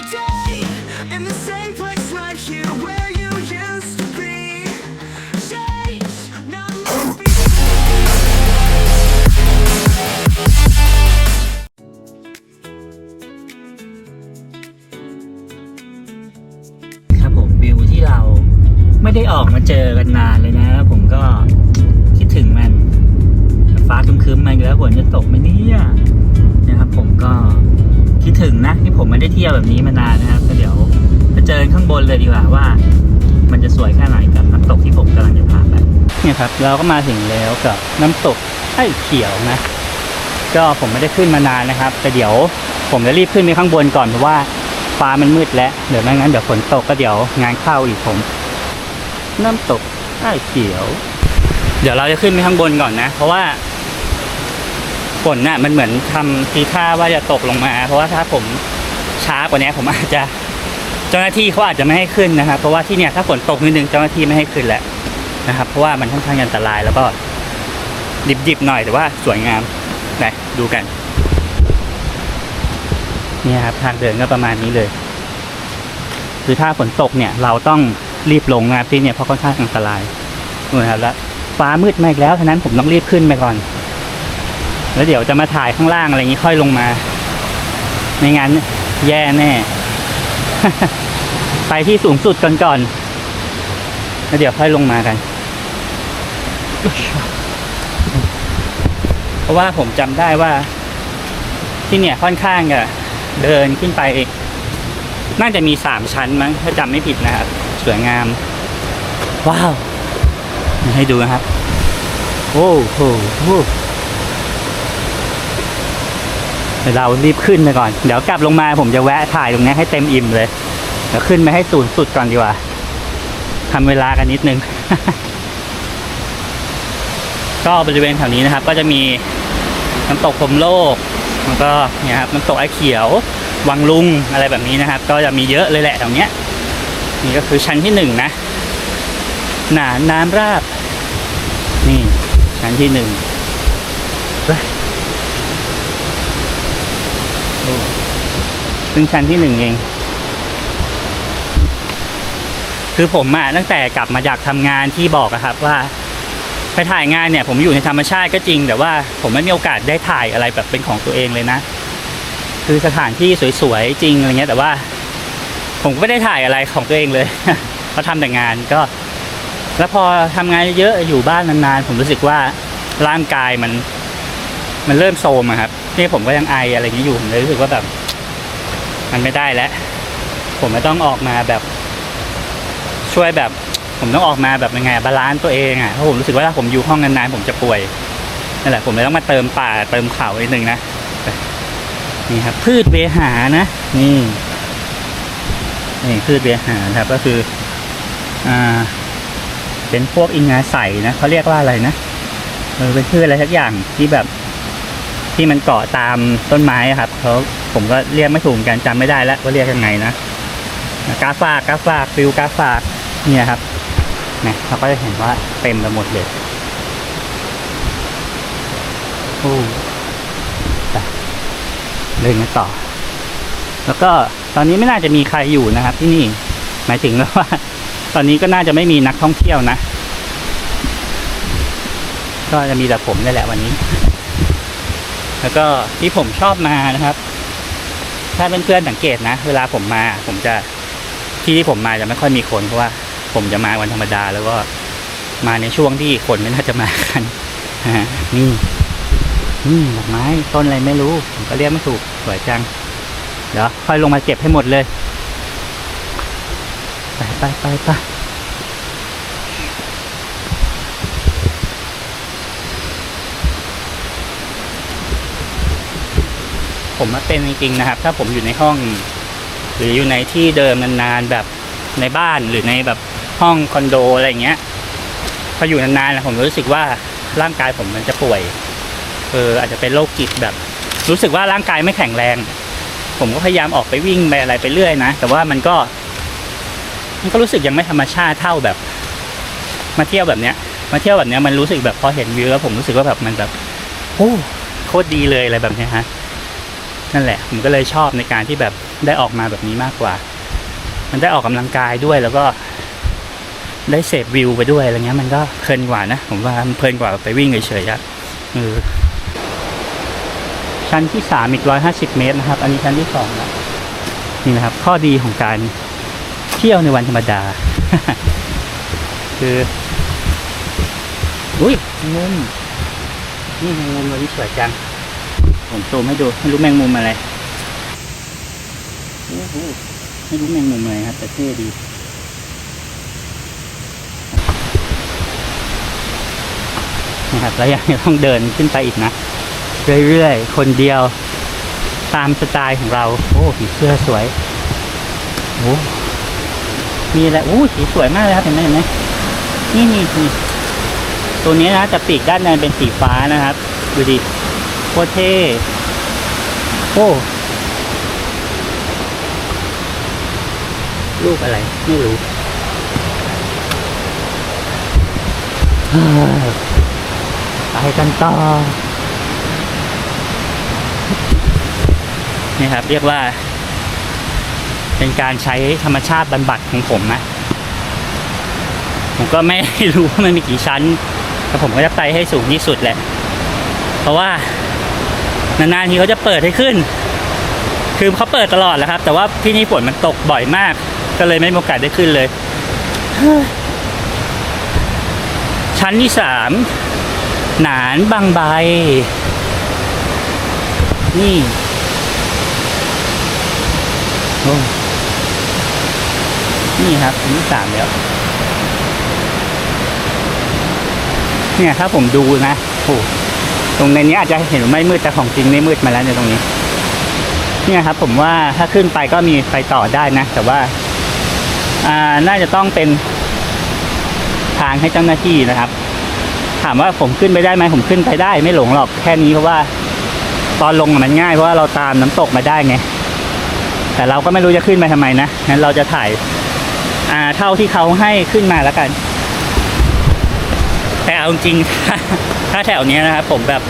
today in the same place right here where you used to be. Change, now let's be. ครับผมวิวที่เราไม่ได้ออกมาเจอกันนานเลยนะแล้วผมก็คิดถึงมัน ฟ้าครึ้มๆมาอีกแล้วฝนจะตกไหมเนี่ยนะครับผมก็ ถึงนะที่ผมไม่ได้เที่ยวแบบนี้มานานนะครับก็เดี๋ยวไปเจอข้างบนเลยดีกว่าว่า มันจะสวยแค่ไหนกับน้ำตกที่ผมกำลังจะพาไปเนี่ยครับ เราก็มาถึงแล้วกับน้ำตกไอ้เขียวนะ ก็ผมไม่ได้ขึ้นมานานนะครับ แต่เดี๋ยวผมจะรีบขึ้นไปข้างบนก่อนเพราะว่าฟ้ามันมืดแล้วเดี๋ยวไม่งั้นเดี๋ยวฝนตกก็เดี๋ยวงานเข้าอีกผม น้ำตกไอ้เขียว เดี๋ยวเราจะขึ้นไปข้างบนก่อนนะ เพราะว่า ฝนน่ะมันเหมือนทำทีท่าว่าจะตกลงมา เพราะว่าถ้าผมช้ากว่านี้ผมอาจจะเจ้าหน้าที่เขาอาจจะไม่ให้ขึ้นนะครับ เพราะว่าที่เนี่ยถ้าฝนตกนิดนึงเจ้าหน้าที่ไม่ให้ขึ้นแหละนะครับ เพราะว่ามันค่อนข้างอันตรายแล้วก็ดิบๆหน่อยแต่ว่าสวยงามไหนดูกันเนี่ยครับทางเดินก็ประมาณนี้เลย คือถ้าฝนตกเนี่ย เราต้องรีบลงนะครับที่เนี่ยเพราะค่อนข้างอันตรายนู่นครับแล้วฟ้ามืดมาอีกแล้วฉะนั้นผมต้องรีบขึ้นไปก่อน แล้วเดี๋ยวจะมาถ่ายข้างล่างอะไรอย่างนี้ค่อยลงมา ไม่งั้นแย่แน่ ไปที่สูงสุดก่อนก่อนแล้วเดี๋ยวค่อยลงมากัน เพราะว่าผมจำได้ว่า ที่เนี่ยค่อนข้างอะเดินขึ้นไปน่าจะมีสามชั้นมั้งถ้าจำไม่ผิดนะครับ สวยงาม ว้าว ให้ดูนะครับ โอ้โหโอ้ เรารีบขึ้นไปก่อน เดี๋ยวกลับลงมาผมจะแวะถ่ายตรงนี้ให้เต็มอิ่มเลย เดี๋ยวขึ้นไปให้สูงสุดก่อนดีกว่าทำเวลากันนิดนึง ก็บริเวณแถวนี้นะครับ ก็จะมีน้ำตกพรมโลก แล้วก็เนี่ยครับน้ำตกไอ้เขียว วังลุงอะไรแบบนี้นะครับ ก็จะมีเยอะเลยแหละแถวเนี้ย นี่ก็คือชั้นที่หนึ่งนะ หนาน้ำราบ นี่ชั้นที่หนึ่ง เฮ้ยโอ้เพิ่งชั้นที่หนึ่งเอง คือผมอะตั้งแต่กลับมาจากทำงานที่บอกอะครับว่าไปถ่ายงานเนี่ย ผมอยู่ในธรรมชาติก็จริง แต่ว่าผมไม่มีโอกาสได้ถ่ายอะไรแบบเป็นของตัวเองเลยนะ คือสถานที่สวยๆจริงอะไรเงี้ยแต่ว่า ผมก็ไม่ได้ถ่ายอะไรของตัวเองเลยเพราะทำแต่งานก็ แล้วพอทำงานเยอะอยู่บ้านนานๆผมรู้สึกว่าร่างกายมัน มันเริ่มโทรมอะครับที่ผมก็ยังไออะไรอย่างนี้อยู่ผมเลยรู้สึกว่าแบบ มันไม่ได้แล้ว ผมไม่ต้องออกมาแบบ ช่วยแบบ ผมต้องออกมาแบบยังไงบาลานซ์ตัวเองอะเพราะผมรู้สึกว่าถ้าผมอยู่ห้องนานๆผมจะป่วยนั่นแหละผมเลยต้องมาเติมป่าเติมเขานิดนึงนะนี่ครับ พืชเวหานะนี่นี่พืชเวหาครับ ก็คือ อ่า เป็นพวกอิงาใสนะเขาเรียกว่าอะไรนะเออเป็นพืชอะไรสักอย่างที่แบบ ที่มันเกาะตามต้นไม้ครับเขาผมก็เรียกไม่ถูกกันจำไม่ได้แล้วว่าเรียกยังไงนะกาฝากกาฝากฟิวกาฝากเนี่ยครับเนี่ยเราก็จะเห็นว่าเต็มไปหมดเลยโอ้ไปเดินกันต่อ แล้วก็ตอนนี้ไม่น่าจะมีใครอยู่นะครับ ที่นี่หมายถึงว่า ตอนนี้ก็น่าจะไม่มีนักท่องเที่ยวนะ ก็จะมีแต่ผมนี่แหละวันนี้ แล้วก็ที่ผมชอบมานะครับ ถ้าเพื่อนๆสังเกตนะ เวลาผมมา ผมจะที่ที่ผมมาจะไม่ค่อยมีคนเพราะว่า ผมจะมาวันธรรมดา แล้วก็มาในช่วงที่คนไม่น่าจะมากันนะฮะนี่นี่ดอกไม้ต้นอะไรไม่รู้ ผมก็เรียกไม่ถูกสวยจัง เดี๋ยวค่อยลงมาเก็บให้หมดเลย ไปไปไปไป ผมมาเป็นจริงๆนะครับ ถ้าผมอยู่ในห้อง หรืออยู่ในที่เดิมนานๆแบบในบ้านหรือในแบบห้องคอนโดอะไรเงี้ยพออยู่นานๆแล้วผมรู้สึกว่าร่างกายผมมันจะป่วยเอออาจจะเป็นโรคจิตแบบ รู้สึกว่าร่างกายไม่แข็งแรง ผมก็พยายามออกไปวิ่งไปอะไรไปเรื่อยนะแต่ว่ามันก็ มันก็รู้สึกยังไม่ธรรมชาติเท่าแบบ มาเที่ยวแบบเนี้ย มาเที่ยวแบบเนี้ยมันรู้สึกแบบพอเห็นวิวแล้วผมรู้สึกว่าแบบมันแบบโอ้โคตรดีเลยอะไรแบบเนี้ยฮะ นั่นแหละ ผมก็เลยชอบในการที่แบบได้ออกมาแบบนี้มากกว่า มันได้ออกกำลังกายด้วยแล้วก็ได้เสพวิวไปด้วยอะไรเงี้ยมันก็เพลินกว่านะ ผมว่ามันเพลินกว่าไปวิ่งเฉยๆอะเออชั้นที่สามอีกร้อยห้าสิบเมตรนะครับ อันนี้ชั้นที่สองแล้วนี่นะครับ ข้อดีของการเที่ยวในวันธรรมดา คือ อุ้ยมงมุมนี่มงมุมตัวนี้สวยจัง ผมซูมให้ดูไม่รู้แมงมุมอะไรโอ้โหไม่รู้แมงมุมอะไรครับ แต่เท่ดีนะครับแล้วยังต้องเดินขึ้นไปอีกนะ เรื่อยๆ คนเดียวตามสไตล์ของเรา โอ้ผีเสื้อสวยโอ้มีอะไรโอ้สีสวยมากเลยครับเห็นไหมเห็นไหมนี่นี่นี่ตัวนี้นะแต่ปีกด้านในเป็นสีฟ้านะครับ ดูดิ โคตรเท่โอ้รูปอะไร ไม่รู้เฮ้ยไปกันต่อ นี่ครับ เรียกว่า เป็นการใช้ธรรมชาติบำบัดของผมนะ ผมก็ไม่รู้ว่ามันมีกี่ชั้นแต่ผมก็จะไปให้สูงที่สุดแหละ เพราะว่า นานๆทีเขาจะเปิดให้ขึ้น คือเขาเปิดตลอดแหละครับ แต่ว่าที่นี่ฝนมันตกบ่อยมาก ก็เลยไม่มีโอกาสได้ขึ้นเลย ชั้นที่สามหนานบางใบ นี่โอ้นี่ครับชั้นที่สามแล้วเนี่ยถ้าผมดูนะโอ้ ตรงในนี้อาจจะเห็นไม่มืดแต่ของจริงไม่มืดมาแล้วในตรงนี้ เนี่ยครับ ผมว่าถ้าขึ้นไปก็มีไปต่อได้นะ แต่ว่า อ่าน่าจะต้องเป็นทางให้เจ้าหน้าที่นะครับ ถามว่าผมขึ้นไปได้ไหมผมขึ้นไปได้ ไม่หลงหรอกแค่นี้เพราะว่า ตอนลงมันง่ายเพราะว่าเราตามน้ำตกมาได้ไงแต่เราก็ไม่รู้จะขึ้นไปทำไมนะงั้นเราจะถ่ายอ่าเท่าที่เขาให้ขึ้นมาแล้วกัน เอาจริงถ้าแถวเนี้ยนะครับผมแบบ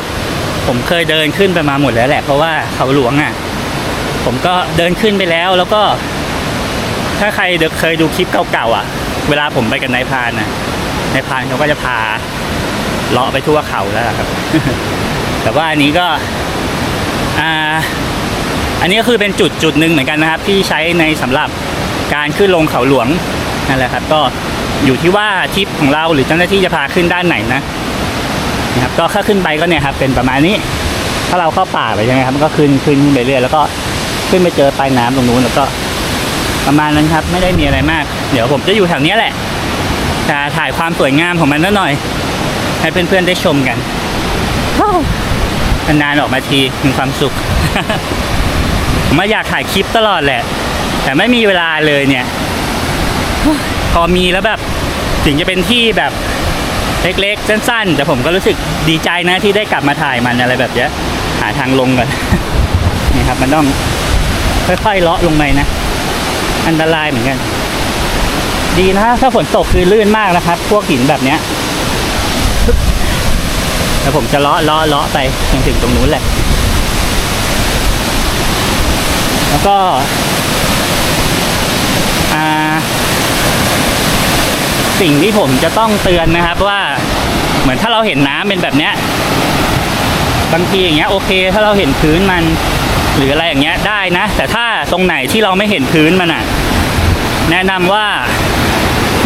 ผมเคยเดินขึ้นไปมาหมดแล้วแหละ เพราะว่าเขาหลวงอะ ผมก็เดินขึ้นไปแล้วแล้วก็ ถ้าใครเคยดูคลิปเก่าๆอะ เวลาผมไปกับนายพานน่ะนายพานเขาก็จะพาเลาะไปทั่วเขาแล้วล่ะครับ แต่ว่าอันนี้ก็อ่าอันนี้ก็คือเป็นจุดจุดหนึ่งเหมือนกันนะครับ ที่ใช้ในสำหรับการขึ้นลงเขาหลวงนั่นแหละครับ ก็ อยู่ที่ว่าทริปของเราหรือเจ้าหน้าที่จะพาขึ้นด้านไหนนะนะครับก็ถ้าขึ้นไปก็เนี่ยครับเป็นประมาณนี้ ถ้าเราเข้าป่าไปใช่ไหมครับมันก็ขึ้นขึ้นไปเรื่อยแล้วก็ขึ้นไปเจอปลายน้ำตรงนู้นแล้วก็ประมาณนั้นครับ ไม่ได้มีอะไรมาก เดี๋ยวผมจะอยู่แถวนี้แหละจะถ่ายความสวยงามของมันนิดหน่อย ให้เพื่อนๆได้ชมกันนานๆออกมาทีมีความสุขผมาอยากถ่ายคลิปตลอดแหละ แต่ไม่มีเวลาเลยเนี่ย พอมีแล้วแบบถึงจะเป็นที่แบบเล็กๆ สั้นๆ แต่ผมก็รู้สึกดีใจนะที่ได้กลับมาถ่ายมันอะไรแบบเนี้ยหาทางลงก่อน นี่ครับมันต้องค่อยๆเลาะลงไปนะ อันตรายเหมือนกัน ดีนะถ้าฝนตกคือลื่นมากนะครับ พวกหินแบบเนี้ยแล้วผมจะเลาะเลาะเลาะไปจนถึงตรงนู้นแหละ แล้วก็ อ่า สิ่งที่ผมจะต้องเตือนนะครับว่าเหมือนถ้าเราเห็นน้ำเป็นแบบเนี้ยบางทีอย่างเงี้ยโอเค ถ้าเราเห็นพื้นมันหรืออะไรอย่างเงี้ยได้นะ แต่ถ้าตรงไหนที่เราไม่เห็นพื้นมันอะ แนะนำว่า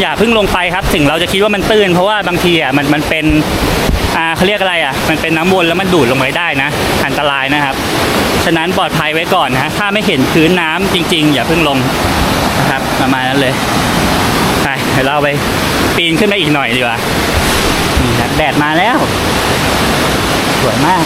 อย่าเพิ่งลงไปครับ ถึงเราจะคิดว่ามันตื้น เพราะว่าบางทีอะมันมันเป็นอ่าเขาเรียกอะไรอะ มันเป็นน้ำวนแล้วมันดูดลงไปได้นะ อันตรายนะครับ ฉะนั้นปลอดภัยไว้ก่อนนะถ้าไม่เห็นพื้นน้ำจริง ๆ อย่าเพิ่งลงนะครับประมาณนั้นเลย เดี๋ยวเราไปปีนขึ้นไปอีกหน่อยดีกว่านี่ครับแดดมาแล้ว สวยมาก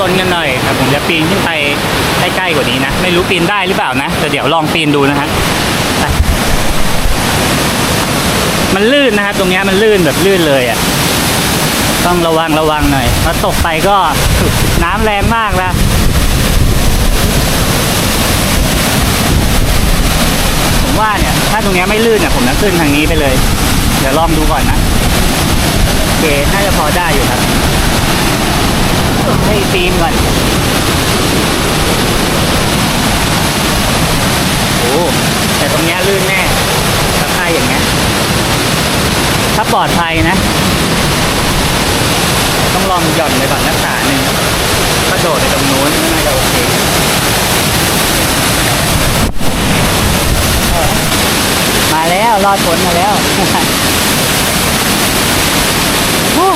ซนกันหน่อยแต่ผมจะปีนขึ้นไปใกล้ๆกว่านี้นะ ไม่รู้ปีนได้หรือเปล่านะ แต่เดี๋ยวลองปีนดูนะฮะมันลื่นนะครับตรงเนี้ยมันลื่นแบบลื่นเลยอะต้องระวังระวังหน่อยพอตกไปก็น้ำแรงมากนะผมว่าเนี่ย ถ้าตรงเนี้ยไม่ลื่นเนี่ยผมจะขึ้นทางนี้ไปเลย เดี๋ยวลองดูก่อนนะโอเคน่าจะพอได้อยู่ครับ ให้ฟิล์มก่อน โอ้แต่ตรงเนี้ยลื่นแน่ถ้าใครอย่างเงี้ยถ้าปลอดภัยนะ ต้องลองหย่อนไปก่อนนักขาหนึ่งก็โดดไปตรงนู้นน่าจะโอเคมาแล้ว รอดพ้นมาแล้วโอ้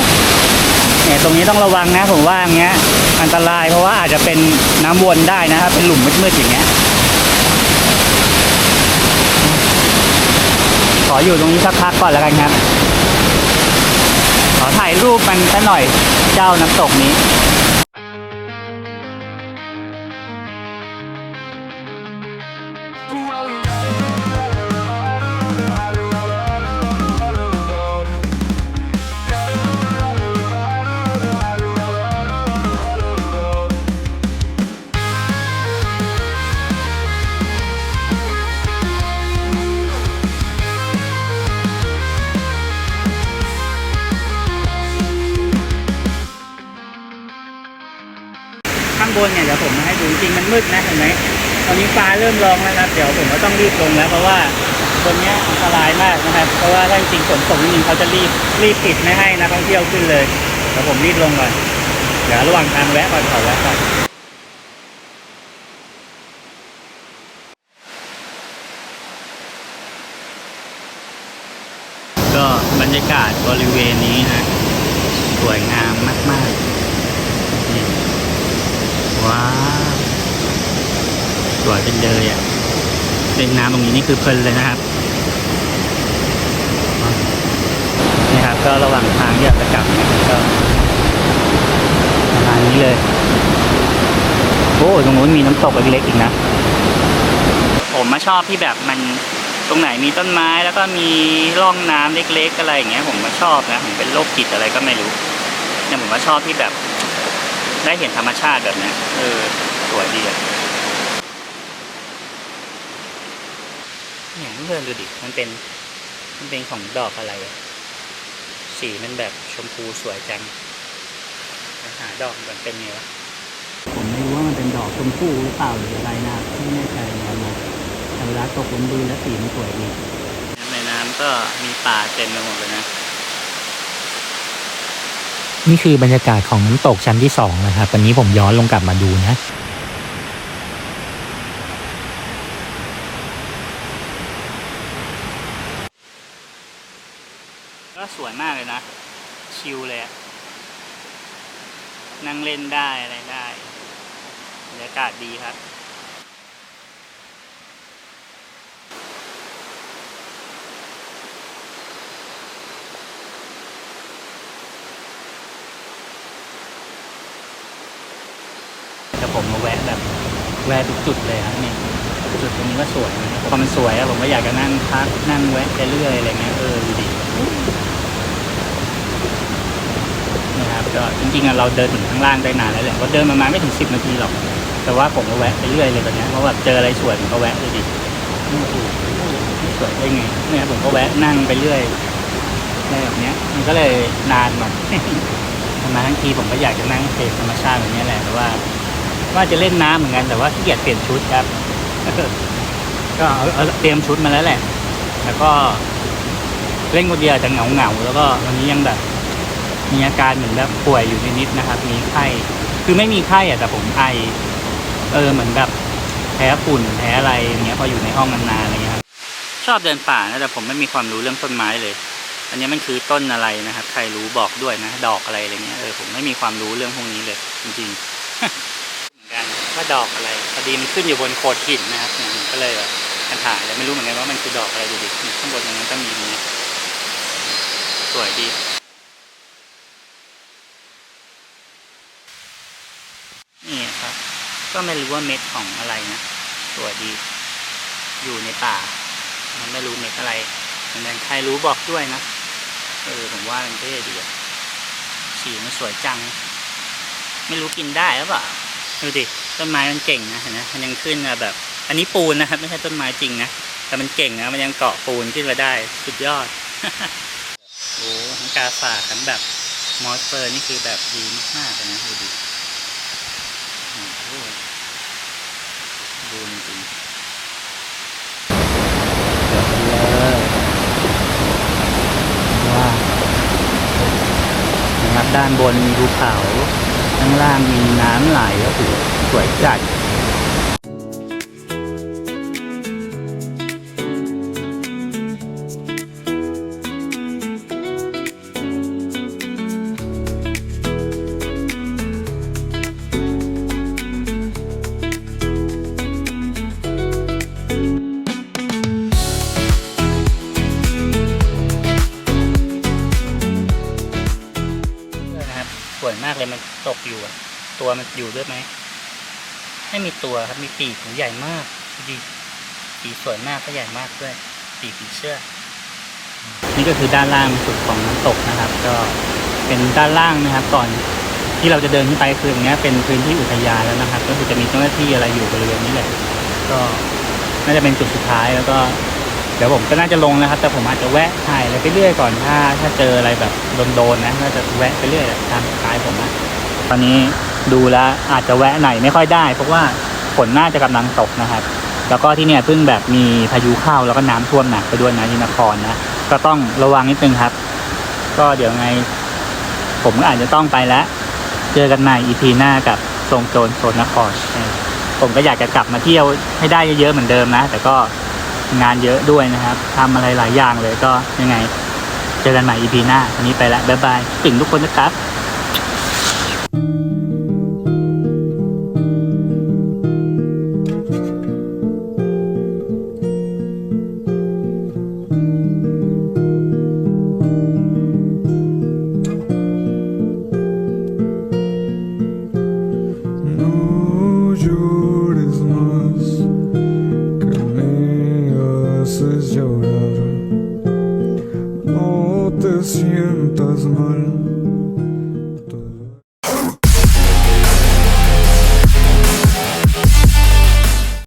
เนี่ยตรงนี้ต้องระวังนะผมว่าอย่างเงี้ยอันตรายเพราะว่าอาจจะเป็นน้ำวนได้นะครับเป็นหลุมมืดๆอย่างเงี้ยขออยู่ตรงนี้สักพักก่อนแล้วกันครับ ขอถ่ายรูปมันสักหน่อยเจ้าน้ำตกนี้ บนเนี่ยเดี๋ยวผมมาให้ดูจริงมันมืดนะเห็นไหมตอนนี้ฟ้าเริ่มร้องแล้วครับ เดี๋ยวผมก็ต้องรีบลงแล้ว เพราะว่าบนเนี้ยอันตรายมากนะครับ เพราะว่าถ้าจริงฝนตกจริงเขาจะรีบรีบปิดไม่ให้นักท่องเที่ยวขึ้นเลยเดี๋ยวผมรีบลงก่อนเดี๋ยวระหว่างทางแวะก่อนขอแวะก่อนก็บรรยากาศบริเวณนี้นะสวยงามมาก ๆ ว้าสวยเป็นเลยอะเล่นน้ำตรงนี้นี่คือเพลินเลยนะครับนี่ครับ ก็ระหว่างทางที่จะกลับก็ประมาณนี้เลยโอ้ตรงนู้นมีน้ำตกเล็กๆอีกนะ ผมมาชอบที่แบบมันตรงไหนมีต้นไม้แล้วก็มีร่องน้ำเล็กๆ อะไรอย่างเงี้ยผมก็ชอบนะ ผมเป็นโรคจิตอะไรก็ไม่รู้เนี่ยผมก็ชอบที่แบบ ได้เห็นธรรมชาติแบบเนี้ยเออสวยดีอะเนี่ยเพื่อนดูดิ มันเป็น มันเป็นของดอกอะไรอะ สีมันแบบชมพูสวยจังหาดอกมันเป็นไงวะ ผมไม่รู้ว่ามันเป็นดอกชมพูหรือเปล่าหรืออะไรนะไม่แน่ใจเหมือนกันนะแต่เวลาตกบนดูแล้วสีมันสวยดีในน้ำก็มีป่าเต็มไปหมดเลยนะ นี่คือบรรยากาศของน้ำตกชั้นที่สองนะครับวันนี้ผมย้อนลงกลับมาดูนะก็สวยมากเลยนะ ชิลเลยนั่งเล่นได้อะไรได้บรรยากาศดีครับ แต่ผมมาแวะแบบ แวะทุกจุดเลยครับนี่จุดตรงนี้ก็สวยนะครับพอมันสวยอะผมก็อยากจะนั่งพักนั่งแวะไปเรื่อยอะไรเงี้ยเออดูดินะครับก็จริงๆอะเราเดินถึงข้างล่างได้นานแล้วแหละเราเดินประมาณไม่ถึงสิบนาทีหรอก แต่ว่าผมก็แวะไปเรื่อยเลยตอนเนี้ยเพราะแบบเจออะไรสวยผมก็แวะเลยดิสวยได้ไงเนี่ยผมก็แวะนั่งไปเรื่อยอะไรแบบเนี้ย มันก็เลยนานหน่อยมาทั้งทีผมก็อยากจะนั่งเสพธรรมชาติแบบเนี้ยแหละแต่ว่า ว่าจะเล่นน้ำเหมือนกันแต่ว่าขี้เกียจเปลี่ยนชุดครับ ก็เอาเตรียมชุดมาแล้วแหละ แล้วก็เล่นคนเดียวจะเหงาเหงาๆแล้วก็วันนี้ยังแบบ มีอาการเหมือนแบบป่วยอยู่นิดๆนะครับ มีไข้คือไม่มีไข้อะแต่ผมไอเออเหมือนแบบแพ้ฝุ่นแพ้อะไรอย่างเงี้ยพออยู่ในห้องนานๆอะไรเงี้ยครับชอบเดินป่านะแต่ผมไม่มีความรู้เรื่องต้นไม้เลย อันนี้มันคือต้นอะไรนะครับ ใครรู้บอกด้วยนะ ดอกอะไรอะไรเงี้ยเออผมไม่มีความรู้เรื่องพวกนี้เลย จริงๆ ว่าดอกอะไรพอดีมันขึ้นอยู่บนโขดหินนะครับก็เลยแบบกันถ่ายแต่ไม่รู้เหมือนกันว่ามันคือดอกอะไรดูดิเนี่ยข้างบนตรงนั้นก็มีนี่ยสวยดีก็ไม่รู้ว่าเม็ดของอะไรนะสวยดี อยู่ในป่า มันไม่รู้เม็ดอะไรมันเป็นใครรู้บอกด้วยนะเออผมว่ามันเท่ดีอะสีมันสวยจัง ไม่รู้กินได้หรือเปล่าดูดิ ต้นไม้มันเก่งนะเห็นไหมมันยังขึ้นมาแบบ อันนี้ปูนนะครับ ไม่ใช่ต้นไม้จริงนะแต่มันเก่งนะมันยังเกาะปูนขึ้นมาได้สุดยอดโอ้ทั้งกาฝากทั้งแบบมอสเฟอร์นี่คือแบบดีมากๆเลยนะดูดิดูจริงๆเลยว่านะครับด้านบนมีภูเขา ข้างล่างมีน้ำไหลก็สวยจัด วยมากเลยมันตกอยู่ตัวมันอยู่ด้วยไหมไม่มีตัวครับมีปีกใหญ่มากดีสีสวยมากก็ใหญ่มากด้วยปีกผีเสื้อนี่ก็คือด้านล่างสุดของน้ำตกนะครับ ก็เป็นด้านล่างนะครับ ก่อนที่เราจะเดินขึ้นไปคืออย่างเงี้ยเป็นพื้นที่อุทยานแล้วนะครับ ก็คือจะมีเจ้าหน้าที่อะไรอยู่บริเวณนี้แหละก็น่าจะเป็นจุดสุดท้ายแล้วก็ เดี๋ยวผมก็น่าจะลงนะครับ แต่ผมอาจจะแวะถ่ายอะไรไปเรื่อยก่อนถ้า ถ้าเจออะไรแบบโดนๆนะก็จะแวะไปเรื่อยตามสไตล์ผมนะตอนนี้ดูแล้วอาจจะแวะไหนไม่ค่อยได้ เพราะว่าฝนน่าจะกำลังตกนะครับ แล้วก็ที่เนี่ยเพิ่งแบบมีพายุเข้าแล้วก็น้ำท่วมหนักไปด้วยนะที่นครนะก็ต้องระวังนิดนึงครับ ก็เดี๋ยวไง ผมก็อาจจะต้องไปแล้ว เจอกันใหม่ EP หน้ากับทรงโจรโซนนครผมก็อยากจะกลับมาเที่ยวให้ได้เยอะๆเหมือนเดิมนะ แต่ก็ งานเยอะด้วยนะครับทำอะไรหลายอย่างเลยก็ยังไง เจอกันใหม่ EP หน้าวันนี้ไปละบ๊ายบายปิ่งทุกคนนะครับ